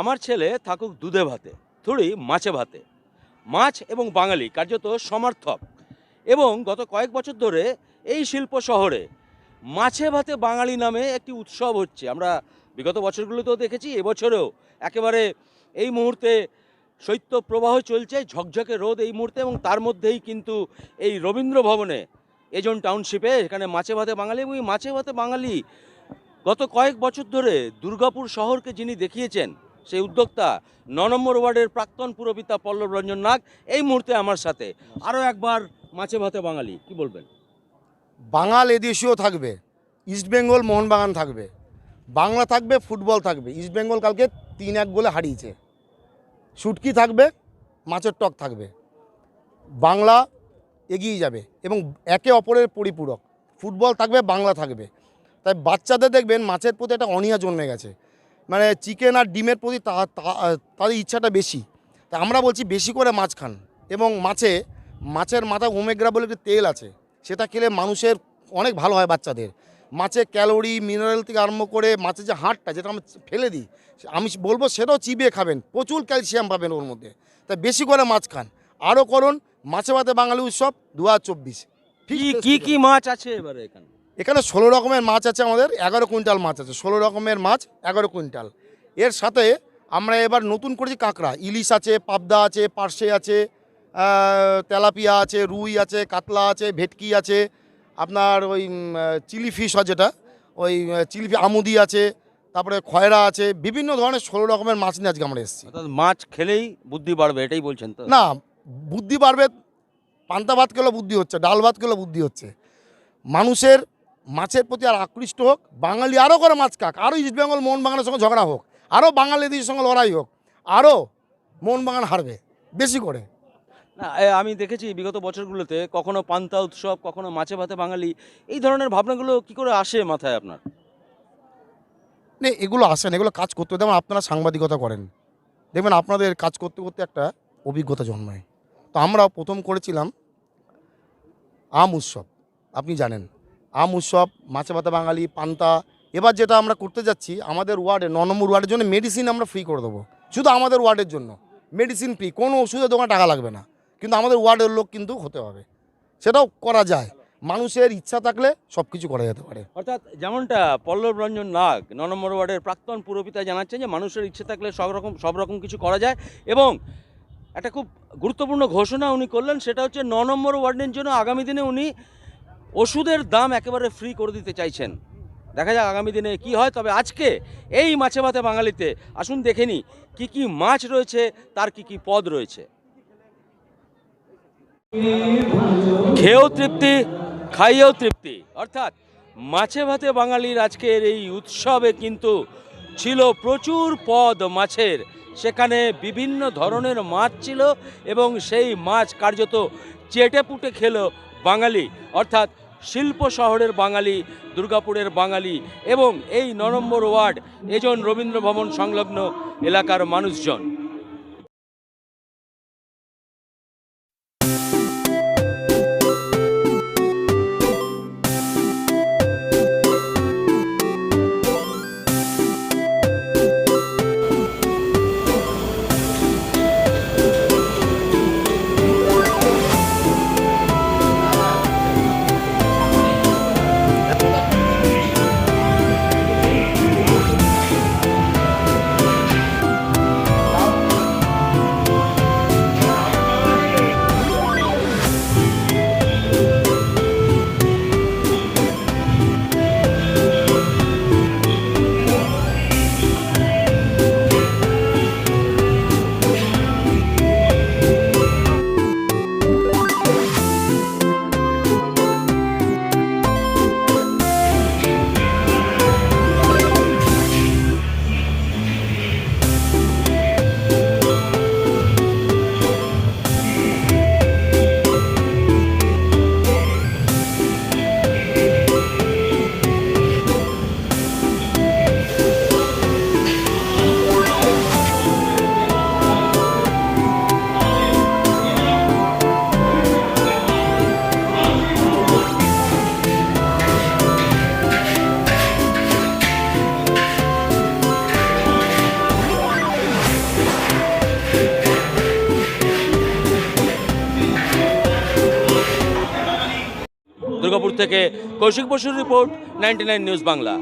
আমার ছেলে থাকুক দুধে ভাতে, থুড়ি মাছে ভাতে। মাছ এবং বাঙালি কার্যত সমর্থক এবং গত কয়েক বছর ধরে এই শিল্প শহরে মাছে ভাতে বাঙালি নামে একটি উৎসব হচ্ছে। আমরা বিগত বছরগুলোতেও দেখেছি, এবছরেও একেবারে এই মুহূর্তে শৈত্য প্রবাহ চলছে, ঝকঝকে রোদ এই মুহূর্তে এবং তার মধ্যেই কিন্তু এই রবীন্দ্র ভবনে এজন টাউনশিপে এখানে মাছে ভাতে বাঙালি এবং এই মাছে ভাতে বাঙালি গত কয়েক বছর ধরে দুর্গাপুর শহরকে যিনি দেখিয়েছেন সেই উদ্যোক্তা ন নম্বর ওয়ার্ডের প্রাক্তন পুরপিতা পল্লব রঞ্জন নাগ এই মুহূর্তে আমার সাথে। আরও একবার মাছে ভাতে বাঙালি, কি বলবেন? বাঙাল এদেশীয় থাকবে ইস্টবেঙ্গল মোহনবাগান থাকবে, বাংলা থাকবে, ফুটবল থাকবে ইস্টবেঙ্গল কালকে তিন এক গোলে হারিয়েছে। শুটকি থাকবে, মাছের টক থাকবে, বাংলা এগিয়ে যাবে এবং একে অপরের পরিপূরক। ফুটবল থাকবে, বাংলা থাকবে। তাই বাচ্চাদের দেখবেন মাছের প্রতি একটা অনীহা জন্মে গেছে। মানে চিকেন আর ডিমের প্রতি তা- তা- তাদের ইচ্ছাটা বেশি। তা আমরা বলছি বেশি করে মাছ খান এবং মাছে মাছের মাথা ওমেগ্রা বলে একটি তেল আছে। সেটা খেলে মানুষের অনেক ভালো হয় বাচ্চাদের। মাছে ক্যালোরি মিনারেল থেকে আরম্ভ করে মাছের যে হাড়টা যেটা আমরা ফেলে দিই আমি বলব সেটাও চিবিয়ে খাবেন। প্রচুর ক্যালসিয়াম পাবেন ওর মধ্যে। তাই বেশি করে মাছ খান। আরও করুন মাছে ভাতে বাঙালি উৎসব দু হাজার চব্বিশ। কি কি মাছ আছে এবারে এখানে? এখানে ষোলো রকমের মাছ আছে আমাদের এগারো কুইন্টাল মাছ আছে। ষোলো রকমের মাছ এগারো কুইন্টাল। এর সাথে আমরা এবার নতুন করেছি কাঁকড়া। ইলিশ আছে পাবদা আছে পার্শে আছে তেলাপিয়া আছে রুই আছে কাতলা আছে ভেটকি আছে। আপনার ওই চিলি ফিশ হয় যেটা ওই চিলি আমুদি আছে তারপরে খয়রা আছে বিভিন্ন ধরনের ষোলো রকমের মাছ নিয়ে আজকে আমরা এসেছি। মাছ খেলেই বুদ্ধি বাড়বে এটাই বলছেন তো? না বুদ্ধি বাড়বে পান্তা ভাত খেলেও বুদ্ধি হচ্ছে ডাল ভাত খেলেও বুদ্ধি হচ্ছে। মানুষের মাছের প্রতি আর আকৃষ্ট হোক বাঙালি আরও করে মাছ খাক আরও ইস্টবেঙ্গল মোহনবাগানের সঙ্গে ঝগড়া হোক আরও বাঙালিদের সঙ্গে লড়াই হোক আরও মোহনবাগান হারবে বেশি করে। না আমি দেখেছি বিগত বছরগুলোতে কখনো পান্তা উৎসব কখনো মাছে ভাতে বাঙালি এই ধরনের ভাবনাগুলো কি করে আসে মাথায় আপনার? না এগুলো আসেন এগুলো কাজ করতে যেমন আপনারা সাংবাদিকতা করেন দেখবেন আপনাদের কাজ করতে করতে একটা অভিজ্ঞতা জন্মায়। তো আমরা প্রথম করেছিলাম আম উৎসব আপনি জানেন। আম উৎসব, মাছে ভাতে বাঙালি, পান্তা। এবার যেটা আমরা করতে যাচ্ছি, আমাদের ওয়ার্ডে ন নম্বর ওয়ার্ডের জন্য মেডিসিন আমরা ফ্রি করে দেবো। শুধু আমাদের ওয়ার্ডের জন্য। মেডিসিন ফ্রি কোনো ওষুধের দোকানে টাকা লাগবে না। কিন্তু আমাদের ওয়ার্ডের লোক কিন্তু হতে হবে। সেটাও করা যায়। মানুষের ইচ্ছা থাকলে সব কিছু করা যেতে পারে। অর্থাৎ যেমনটা পল্লব রঞ্জন নাগ ন নম্বর ওয়ার্ডের প্রাক্তন পুরপিতা জানাচ্ছেন যে, মানুষের ইচ্ছে থাকলে সব রকম সব রকম কিছু করা যায় এবং একটা খুব গুরুত্বপূর্ণ ঘোষণা উনি করলেন, সেটা হচ্ছে ন নম্বর ওয়ার্ডের জন্য আগামী দিনে উনি ওষুধের দাম একেবারে ফ্রি করে দিতে চাইছেন। দেখা যাক আগামী দিনে কি হয়, তবে আজকে এই মাছে ভাতে বাঙালিতে আসুন দেখে নিই কী কী মাছ রয়েছে, তার কি কি পদ রয়েছে। খেয়েও তৃপ্তি, খাইয়েও তৃপ্তি। অর্থাৎ মাছে ভাতে বাঙালির আজকের এই উৎসবে কিন্তু ছিল প্রচুর পদ মাছের। সেখানে বিভিন্ন ধরনের মাছ ছিল এবং সেই মাছ কার্যত চেটে পুটে খেল বাঙালি, অর্থাৎ শিল্প শহরের বাঙালি, দুর্গাপুরের বাঙালি এবং এই ন নম্বর ওয়ার্ড এজন রবীন্দ্র ভবন সংলগ্ন এলাকার মানুষজন। দুর্গাপুর থেকে কৌশিক বসুর রিপোর্ট নাইনটি নিউজ বাংলা